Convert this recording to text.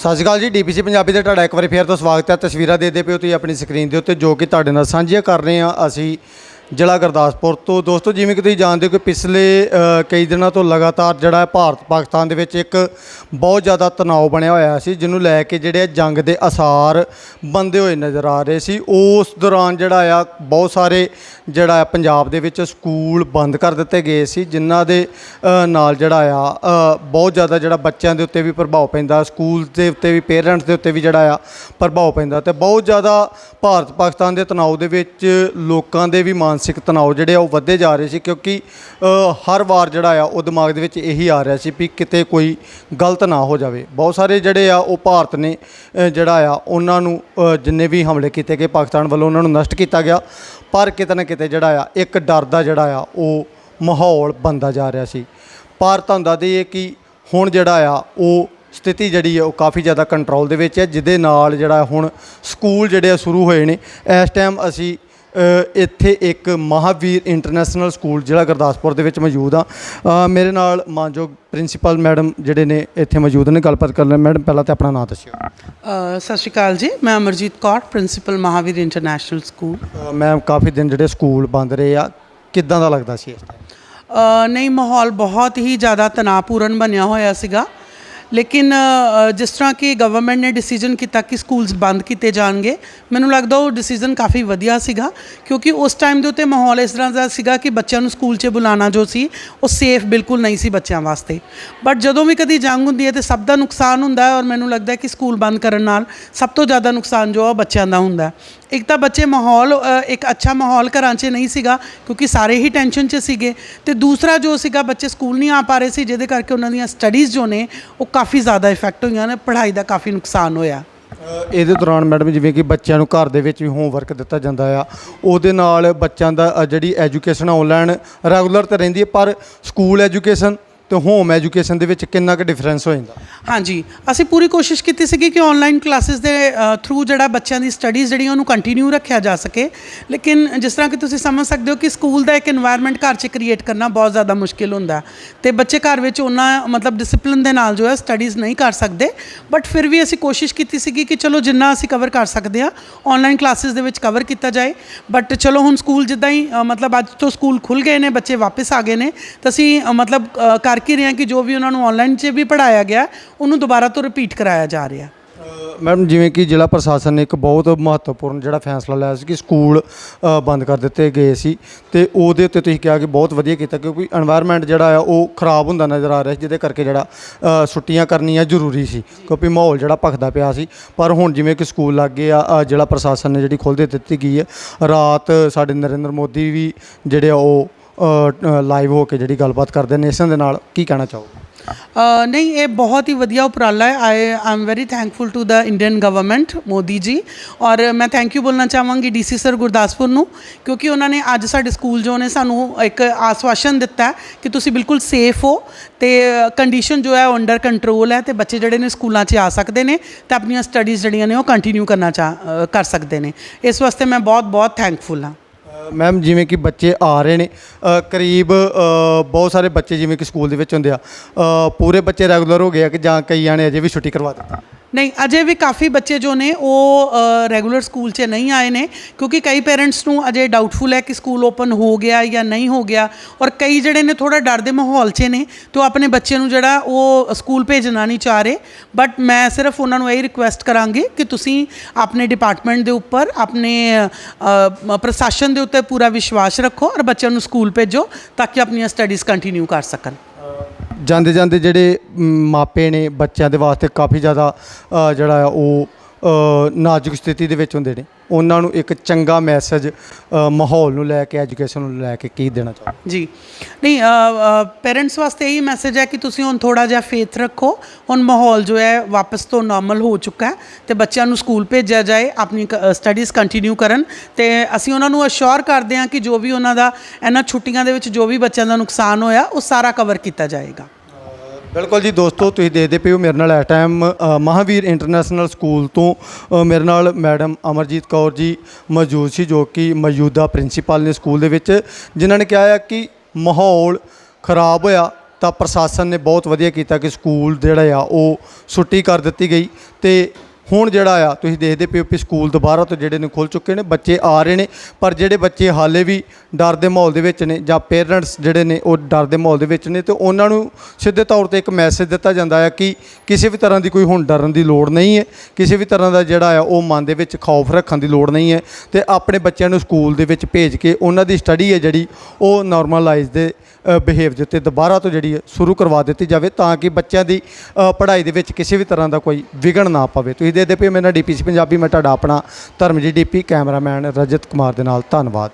ਸਤਿ ਸ਼੍ਰੀ ਅਕਾਲ ਜੀ ਡੀਪੀਸੀ ਪੰਜਾਬੀ ਦੇ ਤੁਹਾਡਾ ਇੱਕ ਵਾਰੀ ਫੇਰ ਤੋਂ ਸਵਾਗਤ ਹੈ। ਤਸਵੀਰਾਂ ਦੇ ਪਿਓ ਤੁਸੀਂ ਆਪਣੀ ਸਕਰੀਨ ਦੇ ਉੱਤੇ ਜੋ ਕਿ ਤੁਹਾਡੇ ਨਾਲ ਸਾਂਝੀਆਂ ਕਰ ਰਹੇ ਹਾਂ। ਅਸੀਂ ਜ਼ਿਲ੍ਹਾ ਗੁਰਦਾਸਪੁਰ ਤੋਂ। ਦੋਸਤੋ, ਜਿਵੇਂ ਕਿ ਤੁਸੀਂ ਜਾਣਦੇ ਹੋ ਕਿ ਪਿਛਲੇ ਕਈ ਦਿਨਾਂ ਤੋਂ ਲਗਾਤਾਰ ਜਿਹੜਾ ਭਾਰਤ ਪਾਕਿਸਤਾਨ ਦੇ ਵਿੱਚ ਇੱਕ ਬਹੁਤ ਜ਼ਿਆਦਾ ਤਣਾਅ ਬਣਿਆ ਹੋਇਆ ਸੀ, ਜਿਹਨੂੰ ਲੈ ਕੇ ਜਿਹੜੇ ਜੰਗ ਦੇ ਅਸਾਰ ਬੰਦੇ ਹੋਏ ਨਜ਼ਰ ਆ ਰਹੇ ਸੀ। ਉਸ ਦੌਰਾਨ ਜਿਹੜਾ ਆ, ਬਹੁਤ ਸਾਰੇ ਜਿਹੜਾ ਪੰਜਾਬ ਦੇ ਵਿੱਚ ਸਕੂਲ ਬੰਦ ਕਰ ਦਿੱਤੇ ਗਏ ਸੀ, ਜਿਨ੍ਹਾਂ ਦੇ ਨਾਲ ਜਿਹੜਾ ਆ ਬਹੁਤ ਜ਼ਿਆਦਾ ਜਿਹੜਾ ਬੱਚਿਆਂ ਦੇ ਉੱਤੇ ਵੀ ਪ੍ਰਭਾਵ ਪੈਂਦਾ, ਸਕੂਲ ਦੇ ਉੱਤੇ ਵੀ, ਪੇਰੈਂਟਸ ਦੇ ਉੱਤੇ ਵੀ ਜਿਹੜਾ ਆ, ਪ੍ਰਭਾਵ ਪੈਂਦਾ। ਤੇ ਬਹੁਤ ਜ਼ਿਆਦਾ ਭਾਰਤ ਪਾਕਿਸਤਾਨ ਦੇ ਤਣਾਅ ਦੇ ਵਿੱਚ ਲੋਕਾਂ ਦੇ ਵੀ ਮਾਨਸਿਕ ਤਣਾਅ ਜਿਹੜੇ ਆ ਉਹ ਵੱਧਦੇ ਜਾ ਰਹੇ ਸੀ ਕਿਉਂਕਿ ਹਰ ਵਾਰ ਜਿਹੜਾ ਆ ਉਹ ਦਿਮਾਗ ਦੇ ਵਿੱਚ ਇਹੀ ਆ ਰਿਹਾ ਸੀ ਵੀ ਕਿਤੇ ਕੋਈ ਗਲਤ ਨਾ ਹੋ ਜਾਵੇ। ਬਹੁਤ ਸਾਰੇ ਜਿਹੜੇ ਆ ਉਹ ਭਾਰਤ ਨੇ ਜਿਹੜਾ ਆ ਉਹਨਾਂ ਨੂੰ ਜਿੰਨੇ ਵੀ ਹਮਲੇ ਕੀਤੇ ਗਏ ਪਾਕਿਸਤਾਨ ਵੱਲੋਂ ਉਹਨਾਂ ਨੂੰ ਨਸ਼ਟ ਕੀਤਾ ਗਿਆ, ਪਰ ਕਿਤੇ ਨਾ ਕਿਤੇ ਜਿਹੜਾ ਆ ਇੱਕ ਡਰ ਦਾ ਜਿਹੜਾ ਆ ਉਹ ਮਾਹੌਲ ਬਣਦਾ ਜਾ ਰਿਹਾ ਸੀ। ਪਰ ਤੁਹਾਨੂੰ ਦੱਸ ਦਈਏ ਕਿ ਹੁਣ ਜਿਹੜਾ ਆ ਉਹ ਸਥਿਤੀ ਜਿਹੜੀ ਹੈ ਉਹ ਕਾਫੀ ਜ਼ਿਆਦਾ ਕੰਟਰੋਲ ਦੇ ਵਿੱਚ ਹੈ ਜਿਹਦੇ ਨਾਲ ਜਿਹੜਾ ਹੁਣ ਸਕੂਲ ਜਿਹੜੇ ਆ ਸ਼ੁਰੂ ਹੋਏ ਨੇ, ਇਸ ਟਾਈਮ ਅਸੀਂ ਇੱਥੇ ਇੱਕ ਮਹਾਵੀਰ ਇੰਟਰਨੈਸ਼ਨਲ ਸਕੂਲ ਜਿਹੜਾ ਗੁਰਦਾਸਪੁਰ ਦੇ ਵਿੱਚ ਮੌਜੂਦ ਆ। ਮੇਰੇ ਨਾਲ ਮਾਨਯੋਗ ਪ੍ਰਿੰਸੀਪਲ ਮੈਡਮ ਜਿਹੜੇ ਨੇ ਇੱਥੇ ਮੌਜੂਦ ਨੇ ਗੱਲਬਾਤ ਕਰ ਲੈ ਮੈਡਮ ਪਹਿਲਾਂ ਤਾਂ ਆਪਣਾ ਨਾਮ ਦੱਸਿਓ। ਸਤਿ ਸ਼੍ਰੀ ਅਕਾਲ ਜੀ ਮੈਂ Amarjeet Kaur principal Mahavir international school. Ma'am ਕਾਫੀ ਦਿਨ ਜਿਹੜੇ ਸਕੂਲ ਬੰਦ ਰਹੇ ਆ ਕਿੱਦਾਂ ਦਾ ਲੱਗਦਾ ਸੀ ਇਸ ਟਾਈਮ ਨਹੀਂ ਮਾਹੌਲ ਬਹੁਤ ਹੀ ਜ਼ਿਆਦਾ ਤਣਾਅਪੂਰਨ ਬਣਿਆ ਹੋਇਆ ਸੀਗਾ। ਲੇਕਿਨ ਜਿਸ ਤਰ੍ਹਾਂ ਕਿ ਗਵਰਨਮੈਂਟ ਨੇ ਡਿਸੀਜਨ ਕੀਤਾ ਕਿ ਸਕੂਲਸ ਬੰਦ ਕੀਤੇ ਜਾਣਗੇ, ਮੈਨੂੰ ਲੱਗਦਾ ਉਹ ਡਿਸੀਜਨ ਕਾਫੀ ਵਧੀਆ ਸੀਗਾ, ਕਿਉਂਕਿ ਉਸ ਟਾਈਮ ਦੇ ਉੱਤੇ ਮਾਹੌਲ ਇਸ ਤਰ੍ਹਾਂ ਦਾ ਸੀਗਾ ਕਿ ਬੱਚਿਆਂ ਨੂੰ ਸਕੂਲ 'ਚ ਬੁਲਾਉਣਾ ਜੋ ਸੀ, ਉਹ ਸੇਫ ਬਿਲਕੁਲ ਨਹੀਂ ਸੀ ਬੱਚਿਆਂ ਵਾਸਤੇ। ਬਟ ਜਦੋਂ ਵੀ ਕਦੀ ਜੰਗ ਹੁੰਦੀ ਹੈ ਤੇ ਸਭ ਦਾ ਨੁਕਸਾਨ ਹੁੰਦਾ ਹੈ ਔਰ ਮੈਨੂੰ ਲੱਗਦਾ ਕਿ ਸਕੂਲ ਬੰਦ ਕਰਨ ਨਾਲ ਸਭ ਤੋਂ ਜ਼ਿਆਦਾ ਨੁਕਸਾਨ ਜੋ ਆ ਬੱਚਿਆਂ ਦਾ ਹੁੰਦਾ ਇੱਕ ਤਾਂ ਬੱਚੇ ਮਾਹੌਲ ਇੱਕ ਅੱਛਾ ਮਾਹੌਲ ਘਰਾਂ 'ਚ ਨਹੀਂ ਸੀਗਾ, ਕਿਉਂਕਿ ਸਾਰੇ ਹੀ ਟੈਨਸ਼ਨ 'ਚ ਸੀਗੇ। ਤੇ ਦੂਸਰਾ ਜੋ ਸੀਗਾ, ਬੱਚੇ ਸਕੂਲ ਨਹੀਂ ਆ ਪਾ ਰਹੇ ਸੀ, ਜਿਹਦੇ ਕਰਕੇ ਉਹਨਾਂ ਦੀਆਂ ਸਟੱਡੀਜ਼ ਜੋ ਨੇ, ਉਹ ਕਾਫੀ ਜ਼ਿਆਦਾ ਇਫੈਕਟ ਹੋਈਆਂ ਨੇ, ਪੜ੍ਹਾਈ ਦਾ ਕਾਫੀ ਨੁਕਸਾਨ ਹੋਇਆ। ਇਹਦੇ ਦੌਰਾਨ ਮੈਡਮ ਜਿਵੇਂ ਕਿ ਬੱਚਿਆਂ ਨੂੰ ਘਰ ਦੇ ਵਿੱਚ ਵੀ ਹੋਮਵਰਕ ਦਿੱਤਾ ਜਾਂਦਾ ਆ, ਉਹਦੇ ਨਾਲ ਬੱਚਿਆਂ ਦਾ ਜਿਹੜੀ ਐਜੂਕੇਸ਼ਨ ਆਨਲਾਈਨ ਰੈਗੂਲਰ ਤਾਂ ਰਹਿੰਦੀ ਹੈ, ਪਰ ਸਕੂਲ ਐਜੂਕੇਸ਼ਨ ਤੇ ਹੋਮ ਐਜੂਕੇਸ਼ਨ ਦੇ ਵਿੱਚ ਕਿੰਨਾ ਕੁ ਡਿਫਰੈਂਸ ਹੋ ਜਾਂਦਾ? ਹਾਂਜੀ, ਅਸੀਂ ਪੂਰੀ ਕੋਸ਼ਿਸ਼ ਕੀਤੀ ਸੀਗੀ ਕਿ ਆਨਲਾਈਨ ਕਲਾਸਿਸ ਦੇ ਥਰੂ ਜਿਹੜਾ ਬੱਚਿਆਂ ਦੀ ਸਟੱਡੀਜ਼ ਜਿਹੜੀ ਉਹਨੂੰ ਕੰਟੀਨਿਊ ਰੱਖਿਆ ਜਾ ਸਕੇ। ਲੇਕਿਨ ਜਿਸ ਤਰ੍ਹਾਂ ਕਿ ਤੁਸੀਂ ਸਮਝ ਸਕਦੇ ਹੋ ਕਿ ਸਕੂਲ ਦਾ ਇੱਕ এনवायरमेंट ਘਰ 'ਚ ਕ੍ਰੀਏਟ ਕਰਨਾ ਬਹੁਤ ਜ਼ਿਆਦਾ ਮੁਸ਼ਕਿਲ ਹੁੰਦਾ। ਤੇ ਬੱਚੇ ਘਰ ਵਿੱਚ ਉਹਨਾਂ, ਮਤਲਬ ਡਿਸਪਲਿਨ ਦੇ ਨਾਲ ਜੋ ਹੈ ਸਟੱਡੀਜ਼ ਨਹੀਂ ਕਰ ਸਕਦੇ। ਬਟ ਫਿਰ ਵੀ ਅਸੀਂ ਕੋਸ਼ਿਸ਼ ਕੀਤੀ ਸੀਗੀ ਕਿ ਚਲੋ ਜਿੰਨਾ ਅਸੀਂ ਕਵਰ ਕਰ ਸਕਦੇ ਆ ਆਨਲਾਈਨ ਕਲਾਸਿਸ ਦੇ ਵਿੱਚ ਕਵਰ ਕੀਤਾ ਜਾਏ। ਬਟ ਚਲੋ ਹੁਣ ਸਕੂਲ ਜਿੱਦਾਂ ਹੀ ਮਤਲਬ ਅੱਜ ਤੋਂ ਸਕੂਲ ਖੁੱਲ ਗਏ ਨੇ, ਬੱਚੇ ਵਾਪਸ ਆ ਗਏ ਨੇ, ਤਾਂ ਅਸੀਂ ਮਤਲਬ ਕਰ ਕਰਕੇ ਰਿਹਾ ਕਿ ਜੋ ਵੀ ਉਹਨਾਂ ਨੂੰ ਆਨਲਾਈਨ 'ਚ ਵੀ ਪੜਾਇਆ ਗਿਆ, ਉਹਨੂੰ ਦੁਬਾਰਾ ਤੋਂ ਰਿਪੀਟ ਕਰਾਇਆ ਜਾ ਰਿਹਾ। ਮੈਡਮ, ਜਿਵੇਂ ਕਿ ਜ਼ਿਲ੍ਹਾ ਪ੍ਰਸ਼ਾਸਨ ਨੇ ਇੱਕ ਬਹੁਤ ਮਹੱਤਵਪੂਰਨ ਜਿਹੜਾ ਫੈਸਲਾ ਲਿਆ ਸੀ ਕਿ ਸਕੂਲ ਬੰਦ ਕਰ ਦਿੱਤੇ ਗਏ ਸੀ ਤੇ ਉਹਦੇ ਉੱਤੇ ਤੁਸੀਂ ਕਿਹਾ ਕਿ ਬਹੁਤ ਵਧੀਆ ਕੀਤਾ ਕਿਉਂਕਿ এনवायरमेंट ਜਿਹੜਾ ਆ ਉਹ ਖਰਾਬ ਹੁੰਦਾ ਨਜ਼ਰ ਆ ਰਿਹਾ ਸੀ, ਜਿਹਦੇ ਕਰਕੇ ਜਿਹੜਾ ਛੁੱਟੀਆਂ ਕਰਨੀਆਂ ਜ਼ਰੂਰੀ ਸੀ ਕਿਉਂਕਿ ਮਾਹੌਲ ਜਿਹੜਾ ਭਖਦਾ ਪਿਆ ਸੀ। ਪਰ ਹੁਣ ਜਿਵੇਂ ਕਿ ਸਕੂਲ ਲੱਗ ਗਏ ਆ ਜ਼ਿਲ੍ਹਾ ਪ੍ਰਸ਼ਾਸਨ ਨੇ ਜਿਹੜੀ ਖੋਲ੍ਹ ਦੇ ਦਿੱਤੀ ਗਈ ਹੈ। ਰਾਤ ਸਾਡੇ ਨਰਿੰਦਰ ਮੋਦੀ ਵੀ ਜਿਹੜੇ ਉਹ ਲਾਈਵ ਹੋ ਕੇ ਜਿਹੜੀ ਗੱਲਬਾਤ ਕਰਦੇ ਨੇ ਨੇਸ਼ਨ ਦੇ ਨਾਲ ਕੀ ਕਹਿਣਾ ਚਾਹੋਗੇ? ਨਹੀਂ, ਇਹ ਬਹੁਤ ਹੀ ਵਧੀਆ ਉਪਰਾਲਾ ਹੈ। I am very thankful to the Indian government Modi ji. ਔਰ ਮੈਂ ਥੈਂਕ ਯੂ ਬੋਲਣਾ ਚਾਹਾਂਗੀ ਡੀਸੀ ਸਰ ਗੁਰਦਾਸਪੁਰ ਨੂੰ, ਕਿਉਂਕਿ ਉਹਨਾਂ ਨੇ ਅੱਜ ਸਾਡੇ ਸਕੂਲ ਜੋ ਨੇ ਸਾਨੂੰ ਇੱਕ ਆਸਵਾਸ਼ਨ ਦਿੱਤਾ ਕਿ ਤੁਸੀਂ ਬਿਲਕੁਲ ਸੇਫ ਹੋ ਤੇ ਕੰਡੀਸ਼ਨ ਜੋ ਹੈ ਉਹ ਅੰਡਰ ਕੰਟਰੋਲ ਹੈ ਤੇ ਬੱਚੇ ਜਿਹੜੇ ਨੇ ਸਕੂਲਾਂ 'ਚ ਆ ਸਕਦੇ ਨੇ ਤੇ ਆਪਣੀਆਂ ਸਟੱਡੀਜ਼ ਜਿਹੜੀਆਂ ਨੇ ਉਹ ਕੰਟੀਨਿਊ ਕਰਨਾ ਚਾਹ ਕਰ ਸਕਦੇ ਨੇ। ਇਸ ਵਾਸਤੇ ਮੈਂ ਬਹੁਤ ਬਹੁਤ ਥੈਂਕਫੁਲ ਹਾਂ। ਮੈਮ ਜਿਵੇਂ ਕਿ ਬੱਚੇ ਆ ਰਹੇ ਨੇ ਅ, ਕਰੀਬ ਅ, ਬਹੁਤ ਸਾਰੇ ਬੱਚੇ ਜਿਵੇਂ ਕਿ ਸਕੂਲ ਦੇ ਵਿੱਚ ਹੁੰਦੇ ਆ ਅ, ਪੂਰੇ ਬੱਚੇ ਰੈਗੂਲਰ ਹੋ ਗਏ ਆ ਕਿ ਜਾਂ ਕਈਆਂ ਨੇ ਅਜੇ ਵੀ ਛੁੱਟੀ ਕਰਵਾ ਦਿੱਤੀ। ਨਹੀਂ, ਅਜੇ ਵੀ ਕਾਫੀ ਬੱਚੇ ਜੋ ਨੇ ਉਹ ਰੈਗੂਲਰ ਸਕੂਲ 'ਚ ਨਹੀਂ ਆਏ ਨੇ, ਕਿਉਂਕਿ ਕਈ ਪੇਰੈਂਟਸ ਨੂੰ ਅਜੇ ਡਾਊਟਫੁਲ ਹੈ ਕਿ ਸਕੂਲ ਓਪਨ ਹੋ ਗਿਆ ਜਾਂ ਨਹੀਂ ਹੋ ਗਿਆ ਔਰ ਕਈ ਜਿਹੜੇ ਨੇ ਥੋੜਾ ਡਰ ਦੇ ਮਾਹੌਲ 'ਚ ਨੇ, ਤੇ ਉਹ ਆਪਣੇ ਬੱਚੇ ਨੂੰ ਜਿਹੜਾ ਉਹ ਸਕੂਲ ਭੇਜਣਾ ਨਹੀਂ ਚਾਹ ਰਹੇ। ਬਟ ਮੈਂ ਸਿਰਫ ਉਹਨਾਂ ਨੂੰ ਇਹ ਰਿਕੁਐਸਟ ਕਰਾਂਗੀ ਕਿ ਤੁਸੀਂ ਆਪਣੇ ਡਿਪਾਰਟਮੈਂਟ ਦੇ ਉੱਪਰ, ਆਪਣੇ ਪ੍ਰਸ਼ਾਸਨ ਦੇ ਉੱਤੇ ਪੂਰਾ ਵਿਸ਼ਵਾਸ ਰੱਖੋ ਔਰ ਬੱਚਿਆਂ ਨੂੰ ਸਕੂਲ ਭੇਜੋ ਤਾਂ ਕਿ ਆਪਣੀਆਂ ਸਟੱਡੀਜ਼ ਕੰਟੀਨਿਊ ਕਰ ਸਕਣ। ਜਾਂਦੇ ਜਾਂਦੇ ਜਿਹੜੇ ਮਾਪੇ ਨੇ ਬੱਚਿਆਂ ਦੇ ਵਾਸਤੇ ਕਾਫੀ ਜ਼ਿਆਦਾ ਜਿਹੜਾ ਉਹ ਨਾਜ਼ੁਕ ਸਥਿਤੀ ਦੇ ਵਿੱਚ ਹੁੰਦੇ ਨੇ। ਉਹਨਾਂ ਨੂੰ ਇੱਕ ਚੰਗਾ ਮੈਸੇਜ ਮਾਹੌਲ ਨੂੰ ਲੈ ਕੇ ਐਜੂਕੇਸ਼ਨ ਨੂੰ ਲੈ ਕੇ ਕੀ ਦੇਣਾ ਚਾਹੁੰਦੇ ਜੀ। ਨਹੀਂ ਪੇਰੈਂਟਸ ਵਾਸਤੇ ਇਹੀ ਮੈਸੇਜ ਹੈ ਕਿ ਤੁਸੀਂ ਹੁਣ ਥੋੜਾ ਜਿਹਾ ਫੇਥ ਰੱਖੋ। ਹੁਣ ਮਾਹੌਲ ਜੋ ਹੈ, ਵਾਪਸ ਤੋਂ ਨਾਰਮਲ ਹੋ ਚੁੱਕਾ ਹੈ ਤੇ ਬੱਚਿਆਂ ਨੂੰ ਸਕੂਲ ਭੇਜਿਆ ਜਾਏ, ਆਪਣੀ ਸਟੱਡੀਜ਼ ਕੰਟੀਨਿਊ ਕਰਨ। ਤੇ ਅਸੀਂ ਉਹਨਾਂ ਨੂੰ ਅਸ਼ੋਰ ਕਰਦੇ ਹਾਂ ਕਿ ਜੋ ਵੀ ਉਹਨਾਂ ਦਾ, ਇਹਨਾਂ ਛੁੱਟੀਆਂ ਦੇ ਵਿੱਚ ਜੋ ਵੀ ਬੱਚਿਆਂ ਦਾ ਨੁਕਸਾਨ ਹੋਇਆ, ਉਹ ਸਾਰਾ ਕਵਰ ਕੀਤਾ ਜਾਏਗਾ। ਬਿਲਕੁਲ ਜੀ ਦੋਸਤੋ ਤੁਸੀਂ ਦੇਖਦੇ ਪਏ ਹੋ ਮੇਰੇ ਨਾਲ ਇਸ ਟਾਈਮ ਅ, ਮਹਾਵੀਰ ਇੰਟਰਨੈਸ਼ਨਲ ਸਕੂਲ ਤੋਂ ਅ, ਮੇਰੇ ਨਾਲ ਮੈਡਮ ਅਮਰਜੀਤ ਕੌਰ ਜੀ ਮੌਜੂਦ ਸੀ ਜੋ ਕਿ ਮੌਜੂਦਾ ਪ੍ਰਿੰਸੀਪਲ ਨੇ ਸਕੂਲ ਦੇ ਵਿੱਚ ਜਿਨ੍ਹਾਂ ਨੇ ਕਿਹਾ ਹੈ ਕਿ ਮਾਹੌਲ ਖਰਾਬ ਹੋਇਆ ਤਾਂ ਪ੍ਰਸ਼ਾਸਨ ਨੇ ਬਹੁਤ ਵਧੀਆ ਕੀਤਾ ਕਿ ਸਕੂਲ ਜਿਹੜਾ ਆ ਉਹ ਛੁੱਟੀ ਕਰ ਦਿੱਤੀ ਗਈ ਤੇ ਹੁਣ ਜਿਹੜਾ ਆ, ਤੁਸੀਂ ਦੇਖਦੇ ਪਿਓ ਕਿ ਸਕੂਲ ਦੁਬਾਰਾ ਤੋਂ ਜਿਹੜੇ ਨੇ ਖੁੱਲ ਚੁੱਕੇ ਨੇ, ਬੱਚੇ ਆ ਰਹੇ ਨੇ, ਪਰ ਜਿਹੜੇ ਬੱਚੇ ਹਾਲੇ ਵੀ ਡਰ ਦੇ ਮਾਹੌਲ ਦੇ ਵਿੱਚ ਨੇ ਜਾਂ ਪੇਰੈਂਟਸ ਜਿਹੜੇ ਨੇ ਉਹ ਡਰ ਦੇ ਮਾਹੌਲ ਦੇ ਵਿੱਚ ਨੇ, ਤੇ ਉਹਨਾਂ ਨੂੰ ਸਿੱਧੇ ਤੌਰ ਤੇ ਇੱਕ ਮੈਸੇਜ ਦਿੱਤਾ ਜਾਂਦਾ ਹੈ ਕਿ ਕਿਸੇ ਵੀ ਤਰ੍ਹਾਂ ਦੀ ਕੋਈ ਹੁਣ ਡਰਨ ਦੀ ਲੋੜ ਨਹੀਂ ਹੈ, ਕਿਸੇ ਵੀ ਤਰ੍ਹਾਂ ਦਾ ਜਿਹੜਾ ਆ ਉਹ ਮਨ ਦੇ ਵਿੱਚ ਖੌਫ ਰੱਖਣ ਦੀ ਲੋੜ ਨਹੀਂ ਹੈ, ਤੇ ਆਪਣੇ ਬੱਚਿਆਂ ਨੂੰ ਸਕੂਲ ਦੇ ਵਿੱਚ ਭੇਜ ਕੇ ਉਹਨਾਂ ਦੀ ਸਟੱਡੀ ਹੈ ਜਿਹੜੀ, ਉਹ ਨਾਰਮਲਾਈਜ਼ ਦੇ ਬਿਹੇਵ ਦੇ ਉੱਤੇ ਦੁਬਾਰਾ ਤੋਂ ਜਿਹੜੀ ਹੈ ਸ਼ੁਰੂ ਕਰਵਾ ਦਿੱਤੀ ਜਾਵੇ ਤਾਂ ਕਿ ਬੱਚਿਆਂ ਦੀ ਪੜ੍ਹਾਈ ਦੇ ਵਿੱਚ ਕਿਸੇ ਵੀ ਤਰ੍ਹਾਂ ਦਾ ਕੋਈ ਵਿਘਨ ਨਾ ਪਵੇ। ਤੁਸੀਂ ਦੇਖਦੇ ਪਏ ਹੋ ਮੇਰਾ ਡੀਪੀਸੀ ਪੰਜਾਬੀ, ਮੈਂ ਤੁਹਾਡਾ ਆਪਣਾ Dharamjeet D P, cameraman Rajat Kumar ਦੇ ਨਾਲ, ਧੰਨਵਾਦ।